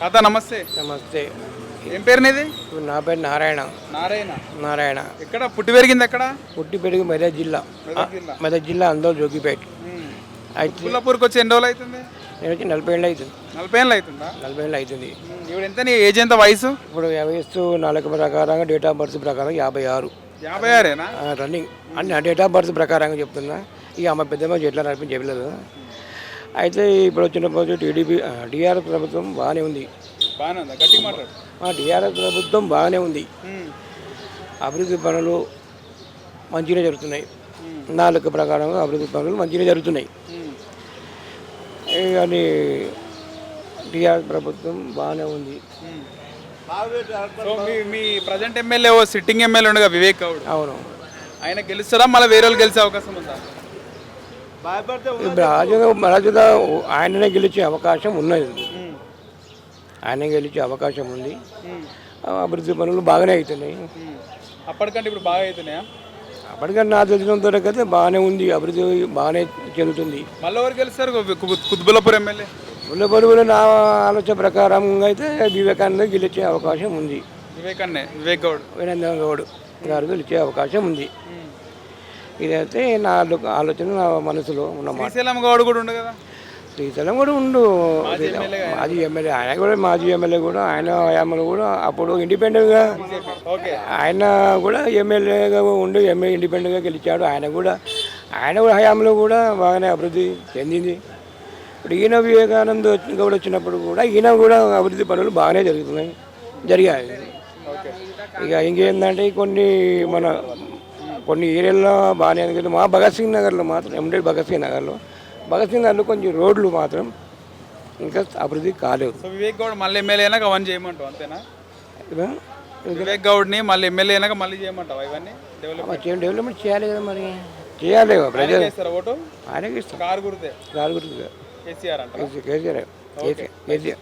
తాత నమస్తే. నమస్తే. ఏం పేరు నీది నా పేరు నారాయణ. నారాయణ. నారాయణ. ఎక్కడ? పుట్టి పెరిగింది ఎక్కడ? పుట్టి పెరిగి మెదక్ జిల్లా. మెదక్ జిల్లా. అందరూ జోగిపేట. అయితే వచ్చి ఎన్ని రోజులు అవుతుంది నేను వచ్చి నలభై ఏళ్ళు అవుతుంది నలభై ఏళ్ళు అవుతుందా నలభై ఏళ్ళు అవుతుంది ఇప్పుడు ఎంత నీ ఏజ్ ఎంత వయసు? ఇప్పుడు వయస్సు నాలుగు ప్రకారంగా డేట్ ఆఫ్ బర్త్ ప్రకారం యాభై ఆరు. యాభై ఆరేనా? రన్నింగ్. అంటే డేట్ ఆఫ్ బర్త్ ప్రకారంగా చెప్తున్నా. ఇక అమ్మ పెద్దమ్మ ఎట్లా నడిపి చెప్పలేదు అయితే ఇప్పుడు వచ్చిన టీడీపీ టీఆర్ఎస్ ప్రభుత్వం బాగానే ఉంది. టీఆర్ఎస్ ప్రభుత్వం బాగానే ఉంది. అభివృద్ధి పనులు మంచిగా జరుగుతున్నాయి. నాలుగు ప్రకారంగా అభివృద్ధి పనులు మంచిగా జరుగుతున్నాయి. కానీ టీఆర్ ప్రభుత్వం బాగానే ఉంది. మీ ప్రజెంట్ ఎమ్మెల్యే సిట్టింగ్ ఎమ్మెల్యే ఉండగా వివేక్ అవును. ఆయన గెలుస్తారా మళ్ళీ వేరే వాళ్ళు గెలిచే అవకాశం ఉందా? రాజుగా ఆయననే గెలిచే అవకాశం ఉన్నది. ఉమ్. ఆయన గెలిచే అవకాశం ఉంది. అభివృద్ధి పనులు బాగానే అవుతున్నాయి. అప్పటికంటే ఇప్పుడు బాగా అవుతున్నాయా? అప్పటికన్నా నా తెలిసినంత వరకు అయితే బాగానే ఉంది. అభివృద్ధి బాగానే చెందుతుంది. మళ్ళీ ఎవరు గెలుస్తారు? కు- కు- కుత్బుల్లాపూర్ ఎమ్మెల్యే. నా ఆలోచన ప్రకారంగా అయితే వివేకానంద గెలిచే అవకాశం ఉంది. వివేక్ అన్నే వివేక్ గౌడ్. వీరేంద్ర గౌడ్ గారు గెలిచే అవకాశం ఉంది. ఇదైతే నా ఆలో- ఆలోచన నా మనసులో ఉన్నమాట. శ్రీశైలం గౌడ్ కూడా ఉండు కదా? శ్రీశైలం కూడా ఉండు. మాజీ ఎమ్మెల్యే ఆయన కూడా మాజీ ఎమ్మెల్యే కూడా ఆయన హయాంలో కూడా అప్పుడు ఇండిపెండెంట్గా ఆయన కూడా ఎమ్మెల్యేగా ఉండి ఎమ్మెల్యే ఇండిపెండెంట్గా గెలిచాడు. ఆయన కూడా ఆయన కూడా హయాంలో కూడా బాగానే అభివృద్ధి చెందింది. ఇప్పుడు ఈయన వివేకానంద్ గౌడ్ వచ్చినప్పుడు కూడా ఈయన కూడా అభివృద్ధి పనులు బాగానే జరుగుతున్నాయి జరిగాయి. ఇక ఇంకేందంటే కొన్ని మన కొన్ని ఏరియాల్లో బాగానే ఉంది. మా భగత్ సింగ్ నగర్లో మాత్రం ఎండే భగత్ సింగ్ నగర్లో భగత్ సింగ్ నగర్లో కొంచెం రోడ్లు మాత్రం ఇంకా అభివృద్ధి కాలేదు. సో వివేక్ గౌడ్ మళ్ళీ ఎమ్మెల్యే అయినాక అవన్నీ చేయమంటావు? అంతేనా? వివేక్ గౌడ్ని మళ్ళీ ఎమ్మెల్యే అయినాక మళ్ళీ చేయమంటావు ఇవన్నీ? డెవలప్ మరి చేయ- డెవలప్మెంట్ చేయాలి కదా మరి. చేయాలి ప్రజలు. చేస్తారా ఓటు? ఆయనకి కారు గుర్తే? కారు గుర్తు కేసీఆర్ అంట కేసీఆర్ కేసీఆర్.